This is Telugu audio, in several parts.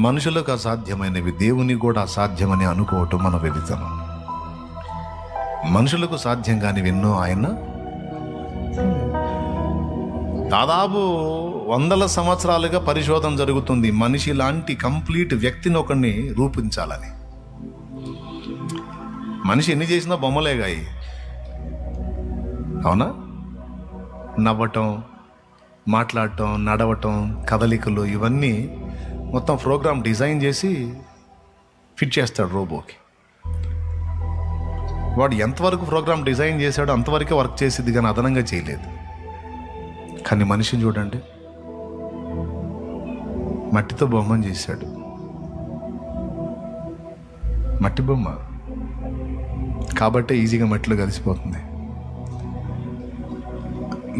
మనుషులకు అసాధ్యమైనవి దేవుని కూడా అసాధ్యమని అనుకోవటం మన విధితనం మనుషులకు సాధ్యం కానివి ఎన్నో ఆయన? దాదాపు వందల సంవత్సరాలుగా పరిశోధన జరుగుతుంది. మనిషి లాంటి కంప్లీట్ వ్యక్తిని ఒకరిని రూపించాలని. మనిషి ఎన్ని చేసినా బొమ్మలేగాయి అవునా? నవ్వటం మాట్లాడటం నడవటం కదలికలు ఇవన్నీ మొత్తం ప్రోగ్రామ్ డిజైన్ చేసి ఫిట్ చేస్తాడు రోబోకి. వాడు ఎంతవరకు ప్రోగ్రామ్ డిజైన్ చేశాడో అంతవరకే వర్క్ చేసేది కానీ అదనంగా చేయలేదు. కానీ మనిషిని చూడండి. మట్టితో బొమ్మను చేశాడు. మట్టి బొమ్మ. కాబట్టే ఈజీగా మట్టిలో కలిసిపోతుంది.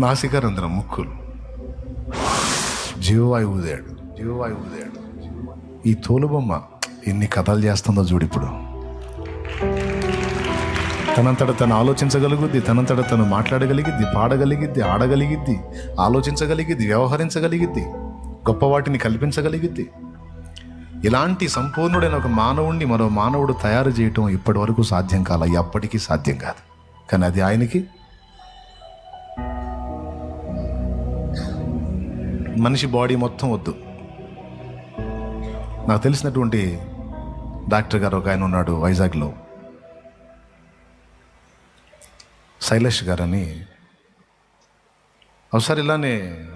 నాసికారంధ్రం ముక్కులు. జీవవాయువు ఊదాడు జీవవాయువు ఊదాడు ఈ తోలుబొమ్మ ఎన్ని కథలు చేస్తుందో చూడు ఇప్పుడు. తనంతట తను ఆలోచించగలుగుద్ది తనంతట తను మాట్లాడగలిగిద్ది పాడగలిగిద్ది ఆడగలిగిద్ది ఆలోచించగలిగిద్ది వ్యవహరించగలిగిద్ది గొప్ప వాటిని కల్పించగలిగిద్ది. ఇలాంటి సంపూర్ణుడైన ఒక మానవుణ్ణి మరో మానవుడు తయారు చేయటం ఇప్పటి వరకు సాధ్యం కాల ఎప్పటికీ సాధ్యం కాదు. కానీ అది ఆయనకి? మనిషి బాడీ మొత్తం వద్దు. నాకు తెలిసినటువంటి డాక్టర్ గారు ఒక ఆయన ఉన్నాడు వైజాగ్లో. శైలేష్ గారని. ఒకసారి ఇలానే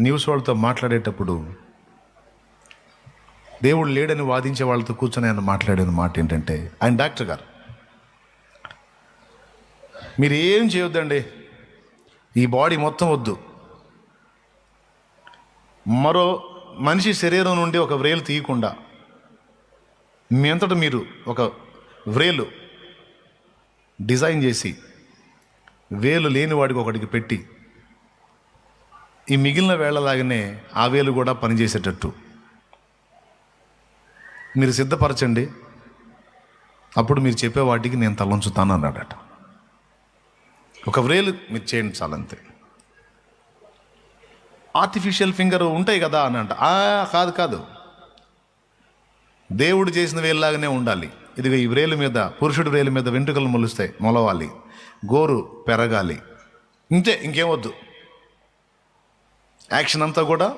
న్యూస్ వాళ్ళతో మాట్లాడేటప్పుడు దేవుడు లేడని వాదించే వాళ్ళతో కూర్చొని ఆయన మాట్లాడిన మాట ఏంటంటే ఆయన డాక్టర్ గారు మీరు ఏం చేయొద్దండి? ఈ బాడీ మొత్తం వద్దు. మరో మనిషి శరీరం నుండి ఒక వ్రేలు తీయకుండా మీ అంతట మీరు ఒక వ్రేలు డిజైన్ చేసి వేలు లేని వాడికి ఒకటికి పెట్టి ఈ మిగిలిన వేళలాగానే ఆ వేలు కూడా పనిచేసేటట్టు. మీరు సిద్ధపరచండి. అప్పుడు మీరు చెప్పే వాటికి నేను తలంచుతాను అన్నాడట ఒక వ్రేలు మీరు చేయండి చాలంతే. ఆర్టిఫిషియల్ ఫింగర్ ఉంటాయి కదా అని అంట. "ఆ, కాదు కాదు. దేవుడు చేసిన వేలులాగానే ఉండాలి. ఇదిగో ఈ వ్రేలు మీద పురుషుడి వ్రేలు మీద వెంట్రుకలు మొలుస్తాయి మొలవాలి. గోరు పెరగాలి. ఇంతే ఇంకేమొద్దు యాక్షన్ అంతా కూడా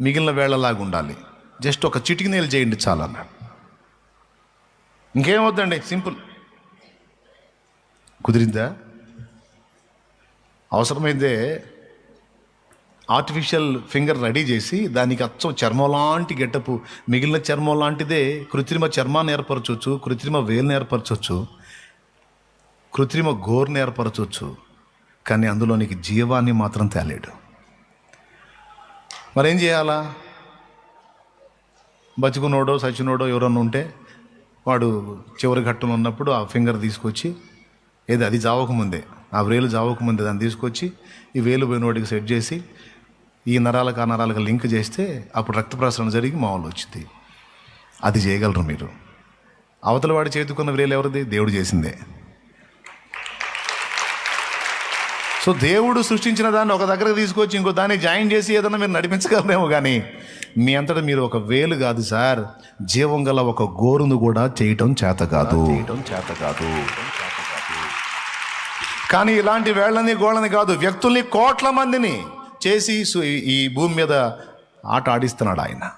మిగిలిన వేళలాగా ఉండాలి. జస్ట్ ఒక చిటికి నీళ్ళు చేయండి చాలా అన్నాడు. ఇంకేం వద్దండి? సింపుల్. కుదిరిందా? అవసరమైతే ఆర్టిఫిషియల్ ఫింగర్ రెడీ చేసి దానికి అచ్చం చర్మం లాంటి గెటప్ మిగిలిన చర్మం లాంటిదే కృత్రిమ చర్మాన్ని ఏర్పరచవచ్చు కృత్రిమ వేలుని ఏర్పరచవచ్చు కృత్రిమ గోరుని ఏర్పరచవచ్చు కానీ అందులోనికి జీవాన్ని మాత్రం తేలేడు. మరేం చేయాలా? బతుకునోడో సచినోడో ఎవరన్నా ఉంటే వాడు చివరి ఘట్టంలో ఉన్నప్పుడు ఆ ఫింగర్ తీసుకొచ్చి ఏది అది జావకముందే ఆ వేలు జావకముందే దాన్ని తీసుకొచ్చి ఈ వేలు పోయినోడికి సెట్ చేసి ఈ నరాలకు ఆ నరాలకు లింక్ చేస్తే అప్పుడు రక్త ప్రసరణ జరిగి మామూలు వచ్చింది అది చేయగలరు మీరు. అవతల వాడి చేతుకున్న వేలు ఎవరిది? దేవుడు చేసిందే. సో దేవుడు సృష్టించిన దాన్ని ఒక దగ్గరకు తీసుకొచ్చి ఇంకో దాన్ని జాయిన్ చేసి ఏదైనా మీరు నడిపించగలరేమో కానీ మీ అంతటా మీరు ఒక వేలు కాదు సార్. జీవం గల ఒక గోరును కూడా చేయటం చేత కాదు. చేయటం చేత కాదు. కానీ ఇలాంటి వేళ్ళని గోళ్ళని కాదు. వ్యక్తుల్ని కోట్ల మందిని చేసి సు- ఈ భూమి మీద ఆట ఆడిస్తున్నాడు ఆయన.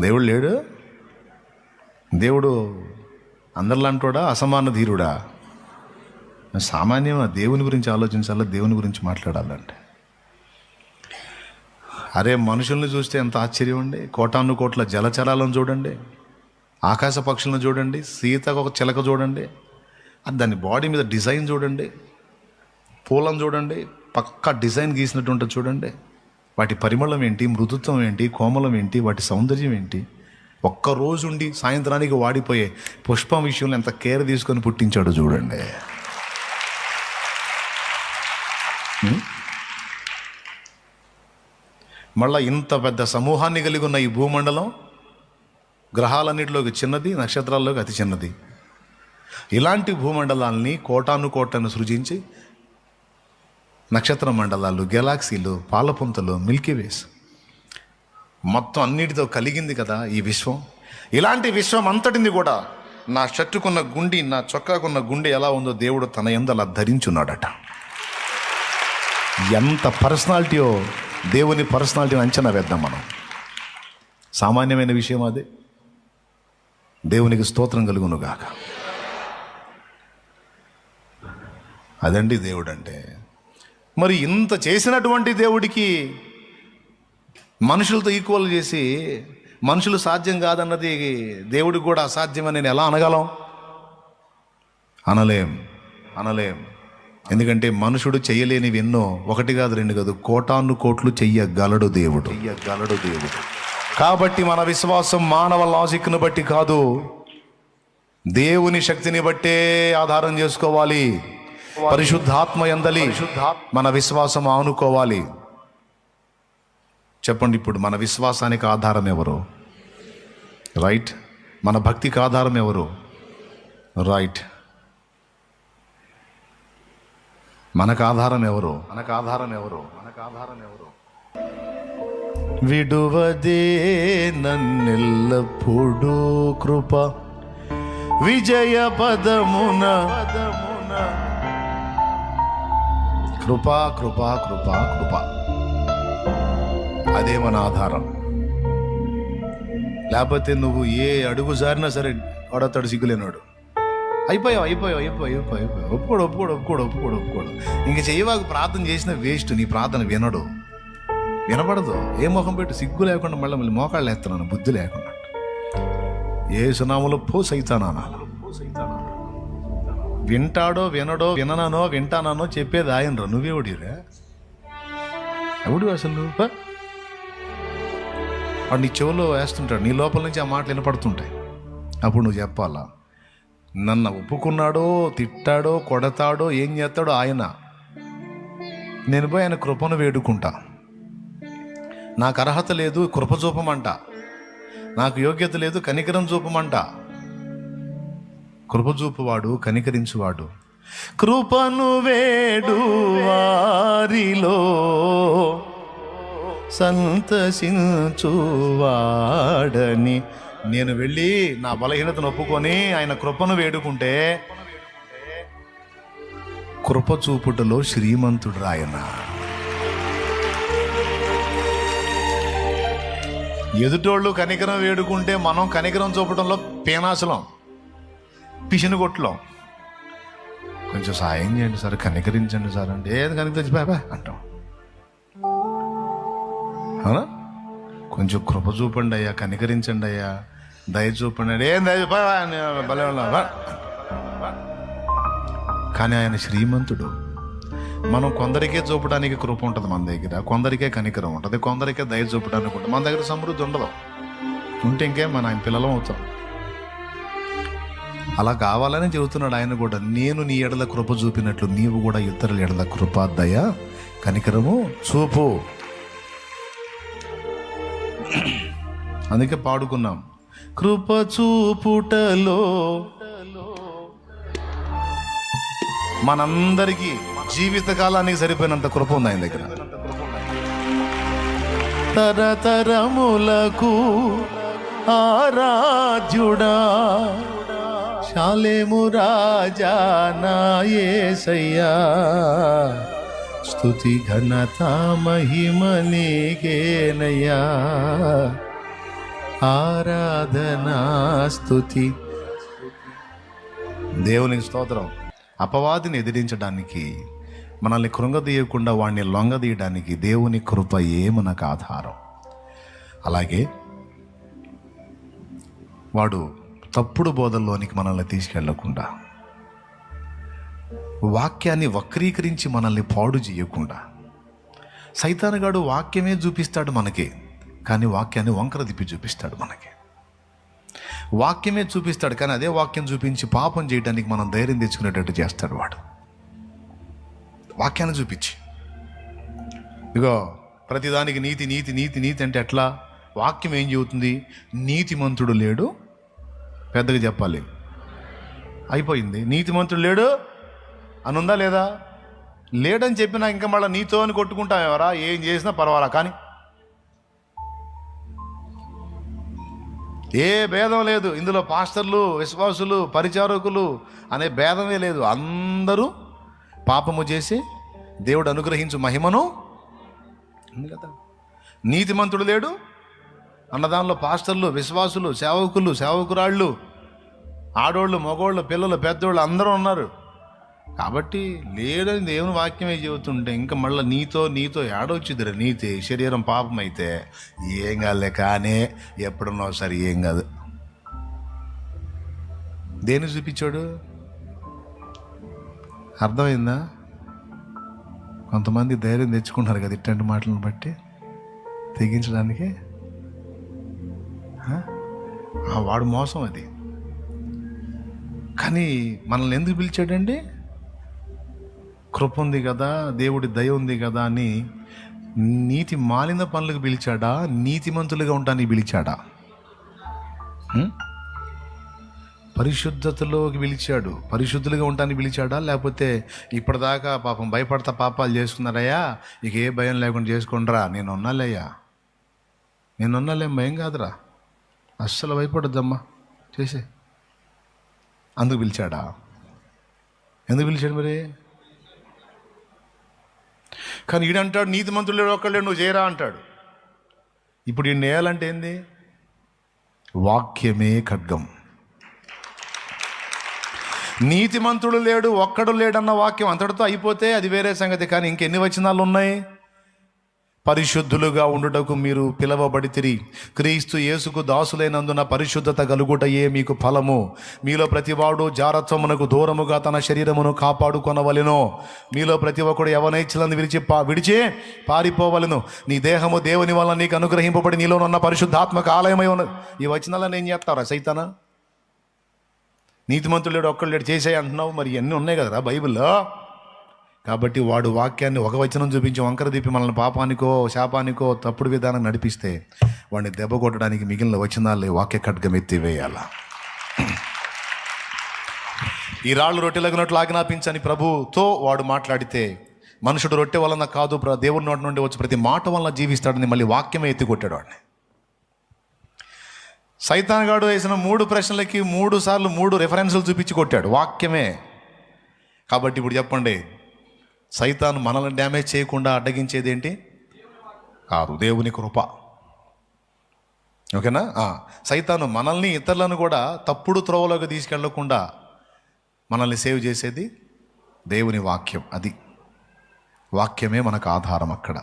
దేవుడు లేడు. దేవుడు అందరిలాంటోడా? అసమాన ధీరుడా సామాన్యమా దేవుని గురించి ఆలోచించాలా? దేవుని గురించి మాట్లాడాలంటే. అరే మనుషుల్ని చూస్తే ఎంత ఆశ్చర్యం అండి. కోటాను కోట్ల జలచరాలను చూడండి. ఆకాశ పక్షులను చూడండి. సీతకు ఒక చిలక చూడండి. దాని బాడీ మీద డిజైన్ చూడండి. పూలను చూడండి. పక్కా డిజైన్ గీసినట్టు ఉంటుంది చూడండి. వాటి పరిమళం ఏంటి మృదుత్వం ఏంటి కోమలం ఏంటి వాటి సౌందర్యం ఏంటి? ఒక్క రోజు ఉండి సాయంత్రానికి వాడిపోయే పుష్పం విషయంలో ఎంత కేర్ తీసుకొని పుట్టించాడో చూడండి. మళ్ళా ఇంత పెద్ద సమూహాన్ని కలిగి ఉన్న ఈ భూమండలం గ్రహాలన్నిటిలోకి చిన్నది నక్షత్రాల్లోకి అతి చిన్నది. ఇలాంటి భూమండలాల్ని కోటాను కోటను సృజించి నక్షత్ర మండలాలు గెలాక్సీలు పాలపుంతలు మిల్కీవేస్ మొత్తం అన్నిటితో కలిగింది కదా ఈ విశ్వం? ఇలాంటి విశ్వం అంతటిని కూడా నా షర్టుకున్న గుండి నా చొక్కాకున్న గుండె ఎలా ఉందో దేవుడు తన ఎందు అలా ధరించున్నాడట. ఎంత పర్సనాలిటీయో దేవుని పర్సనాలిటీని అంచనా వేద్దాం మనం. సామాన్యమైన విషయం అది. దేవునికి స్తోత్రం కలుగునుగాక. అదండి దేవుడు అంటే మరి ఇంత చేసినటువంటి దేవుడికి మనుషులతో ఈక్వల్ చేసి మనుషులు సాధ్యం కాదన్నది దేవుడికి కూడా అసాధ్యమని నేను ఎలా అనగలం? అనలేం అనలేం. ఎందుకంటే మనుషుడు చేయలేనివి ఎన్నో ఒకటి కాదు రెండు కాదు కోటాను కోట్లు చెయ్యగలడు దేవుడు. చెయ్యగలడు దేవుడు. కాబట్టి మన విశ్వాసం మానవ లాజిక్ను బట్టి కాదు దేవుని శక్తిని బట్టే ఆధారం చేసుకోవాలి. పరిశుద్ధాత్మ ఎందలి మన విశ్వాసం ఆనుకోవాలి. చెప్పండి ఇప్పుడు మన విశ్వాసానికి ఆధారం ఎవరు? రైట్ మన భక్తికి ఆధారం ఎవరు? రైట్ మనకు ఆధారం ఎవరు? మనకు ఆధారం ఎవరు? మనకు ఆధారం ఎవరు? విడువదే నన్నెల్లప్పుడు కృప విజయ పదమున పదమున కృపా కృపా కృపా కృప. అదే మన ఆధారం. లేకపోతే నువ్వు ఏ అడుగు జారినా సరే వాడతాడు సిగ్గులేనాడు. అయిపోయావు అయిపోయావు అయిపోయావు అయిపోయావు అయిపోయావు. ఒప్పుకోడు ఒప్పుకోడు ఒప్పుకోడు ఒప్పుకోడు ఒప్పుకోడు. ఇంక చేయవాకు ప్రార్థన చేసిన వేస్ట్ నీ ప్రార్థన వినడు. వినపడదు ఏ మొహం పెట్టి సిగ్గు లేకుండా మళ్ళీ మళ్ళీ మోకాళ్ళు వేస్తున్నాను బుద్ధి లేకుండా. ఏ సునాములో పో సైతానా వింటాడో వినడో విననో వింటానో చెప్పేది ఆయన నువ్వేవుడిరా ఎవడు అసలు? వాడు నీ చెవులో వేస్తుంటాడు. నీ లోపల నుంచి ఆ మాటలు వినపడుతుంటాయి. అప్పుడు నువ్వు చెప్పాలా? నన్ను ఒప్పుకున్నాడో తిట్టాడో కొడతాడో ఏం చేస్తాడో ఆయన. నేను పోయి ఆయన కృపను వేడుకుంటా. నాకు అర్హత లేదు కృప చూపమంట. నాకు యోగ్యత లేదు కనికరం చూపమంట. కృపజూపువాడు కనికరించువాడు కృపను వేడు వారిలో సంతసించువాడని. నేను వెళ్ళి నా బలహీనతను ఒప్పుకొని ఆయన కృపను వేడుకుంటే కృప చూపుటలో శ్రీమంతుడు ఆయన ఎదుటోళ్ళు కనికరం వేడుకుంటే మనం కనికరం చూపడంలో పేనాశలం. పిసినగొట్టలం కొంచెం సాయం చేయండి సార్ కనికరించండి సార్ అంటే ఏది కనికరించి బాబా అంటాం. అవునా? కొంచెం కృప చూపండి అయ్యా కనికరించండి అయ్యా. దయ చూపండి. ఏం దయ బా, అని భలే కానీ ఆయన శ్రీమంతుడు. మనం కొందరికే చూపడానికి కృప ఉంటుంది మన దగ్గర కొందరికే కనికరం ఉంటుంది కొందరికే దయ చూపడానికి ఉంటుంది. మన దగ్గర సమృద్ధి ఉండదు. ఉంటే ఇంకే మన ఆయన పిల్లలం అవుతాం. అలా కావాలని చెబుతున్నాడు ఆయన కూడా. నేను నీ ఎడల కృప చూపినట్లు నీవు కూడా ఇతరుల ఎడల కృప దయ కనికరము చూపు. అందుకే పాడుకున్నాం. కృప చూపుటలో మనందరికీ జీవితకాలానికి సరిపోయినంత కృప ఉంది ఆయన దగ్గర. తరతరములకు ఆరాధ్యుడా. శాలేము రాజా నాయసయ్యా స్థుతి స్తుతి ఘనత మహిమ నీకేనయ్యా. ఆరాధనా స్థుతి దేవునికి స్తోత్రం. అపవాదిని ఎదిరించడానికి మనల్ని కృంగదీయకుండా వాడిని లొంగదీయడానికి దేవుని కృప ఏ మనకు ఆధారం. అలాగే వాడు తప్పుడు బోధల్లోనికి మనల్ని తీసుకెళ్ళకుండా వాక్యాన్ని వక్రీకరించి మనల్ని పాడు చేయకుండా. సైతానగాడు వాక్యమే చూపిస్తాడు మనకి కానీ వాక్యాన్ని వంకర తిప్పి చూపిస్తాడు మనకి. వాక్యమే చూపిస్తాడు కానీ అదే వాక్యం చూపించి పాపం చేయడానికి మనం ధైర్యం తెచ్చుకునేటట్టు చేస్తాడు వాడు. వాక్యాన్ని చూపించి. ఇగో ప్రతిదానికి నీతి నీతి నీతి నీతి అంటే ఎట్లా? వాక్యం ఏం చెబుతుంది? నీతిమంతుడు లేడు పెద్దగా చెప్పాలి. అయిపోయింది. నీతిమంతుడు లేడు అని ఉందా లేదా? లేడని చెప్పినా ఇంకా మళ్ళీ నీతో అని కొట్టుకుంటాం ఎవరా ఏం చేసినా పర్వాలా? కానీ ఏ భేదం లేదు. ఇందులో పాస్టర్లు విశ్వాసులు పరిచారకులు అనే భేదమే లేదు. అందరూ పాపము చేసి దేవుడు అనుగ్రహించు మహిమను. కదా నీతిమంతుడు లేడు. అన్నదానంలో పాస్టర్లు విశ్వాసులు సేవకులు సేవకురాళ్ళు ఆడోళ్ళు మగోళ్ళు పిల్లలు పెద్దోళ్ళు అందరూ ఉన్నారు. కాబట్టి లేదని దేవుని వాక్యమే చెబుతుంటే ఇంకా మళ్ళీ నీతో నీతో ఏడొచ్చుదిరా నీతి శరీరం పాపం అయితే ఏం కాదులే కానీ ఎప్పుడున్నా సరే ఏం కాదు. దేని చూపించాడు? అర్థమైందా? కొంతమంది ధైర్యం తెచ్చుకుంటారు కదా ఇట్లాంటి మాటలను బట్టి తెగించడానికి? వాడు మోసం అది. కానీ మనల్ని ఎందుకు పిలిచాడండి? కృప ఉంది కదా దేవుడి దయ ఉంది కదా అని నీతి మాలిన పనులకు పిలిచాడా? నీతిమంతులుగా ఉండడానికి పిలిచాడా? పరిశుద్ధతలోకి పిలిచాడు. పరిశుద్ధులుగా ఉండడానికి పిలిచాడా? లేకపోతే ఇప్పటిదాకా పాపం భయపడతా పాపాలు చేసుకున్నారయ్యా ఇక ఏ భయం లేకుండా చేసుకుండ్రా? నేను ఉన్నాలేయ్యా నేను ఉన్నాలేం భయం కాదురా. అస్సలు భయపడద్దమ్మా. చేసే. అందుకు పిలిచాడా? ఎందుకు పిలిచాడు మరి? కానీ ఈడంటాడు నీతి మంత్రులు ఒక్కళ్ళే నువ్వు చేయరా అంటాడు. ఇప్పుడు ఈ నేయాలంటే ఏంది? వాక్యమే ఖడ్గం. నీతిమంతుడు లేడు ఒక్కడు లేడన్న వాక్యం అంతటితో అయిపోతే అది వేరే సంగతి కానీ ఇంకెన్ని వచనాలు ఉన్నాయి పరిశుద్ధులుగా ఉండుటకు మీరు పిలవబడితిరి. క్రీస్తు యేసుకు దాసులైనందున పరిశుద్ధత కలుగుటయే మీకు ఫలము. మీలో ప్రతివాడు జారత్వమునకు దూరముగా తన శరీరమును కాపాడుకొనవలెను. మీలో ప్రతి ఒక్కడు యవనైచ్ఛలను విడిచి పా విడిచి పారిపోవలను. నీ దేహము దేవుని వల్ల నీకు అనుగ్రహింపబడి నీలోనున్న పరిశుద్ధాత్మక ఆలయమై ఉన్నది ఈ వచనాలను ఏం చేస్తారా సైతానా? నీతిమంతుడు లేడు ఒక్కడు లేడు చేసే అంటున్నావు. మరి ఎన్ని ఉన్నాయి కదరా బైబిల్లో? కాబట్టి వాడు వాక్యాన్ని ఒక వచనం చూపించి వంకర దీపి మనల్ని పాపానికో శాపానికో తప్పుడు విధానం నడిపిస్తే వాడిని దెబ్బ కొట్టడానికి మిగిలిన వచనాలు వాక్య ఖడ్గం ఎత్తివేయాల. ఈ రాళ్ళు రొట్టెలగినట్లు ఆజ్ఞాపించని ప్రభుతో వాడు మాట్లాడితే మనుషుడు రొట్టె వలన కాదు ప్ర- నోటి నుండి వచ్చి ప్రతి మాట వలన జీవిస్తాడని మళ్ళీ వాక్యమే ఎత్తి కొట్టాడు వాడిని సైతాన్గాడు వేసిన మూడు ప్రశ్నలకి మూడు సార్లు మూడు రెఫరెన్సులు చూపించి కొట్టాడు వాక్యమే. కాబట్టి ఇప్పుడు చెప్పండి సైతాన్ మనల్ని డ్యామేజ్ చేయకుండా అడ్డగించేది ఏంటి? కాదు దేవుని కృప. ఓకేనా? సైతాను మనల్ని ఇతరులను కూడా తప్పుడు త్రోవలోకి తీసుకెళ్ళకుండా మనల్ని సేవ్ చేసేది దేవుని వాక్యం. అది వాక్యమే మనకు ఆధారం అక్కడ.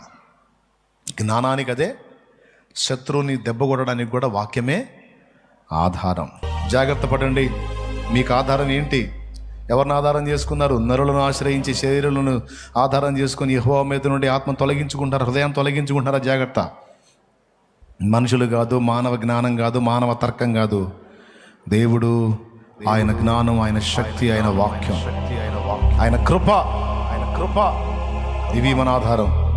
జ్ఞానానికి అదే శత్రువుని దెబ్బ కొట్టడానికి కూడా వాక్యమే ఆధారం. జాగ్రత్త పడండి. మీకు ఆధారం ఏంటి? ఎవరిని ఆధారం చేసుకున్నారు? నరులను ఆశ్రయించి శరీరాలను ఆధారం చేసుకుని యెహోవా మీద నుండి ఆత్మ తొలగించుకుంటారు? హృదయం తొలగించుకుంటారా? జాగ్రత్త. మనుషులు కాదు మానవ జ్ఞానం కాదు మానవ తర్కం కాదు. దేవుడు ఆయన జ్ఞానం ఆయన శక్తి ఆయన వాక్యం. ఆయన కృప ఆయన కృప. ఇవి మన ఆధారం.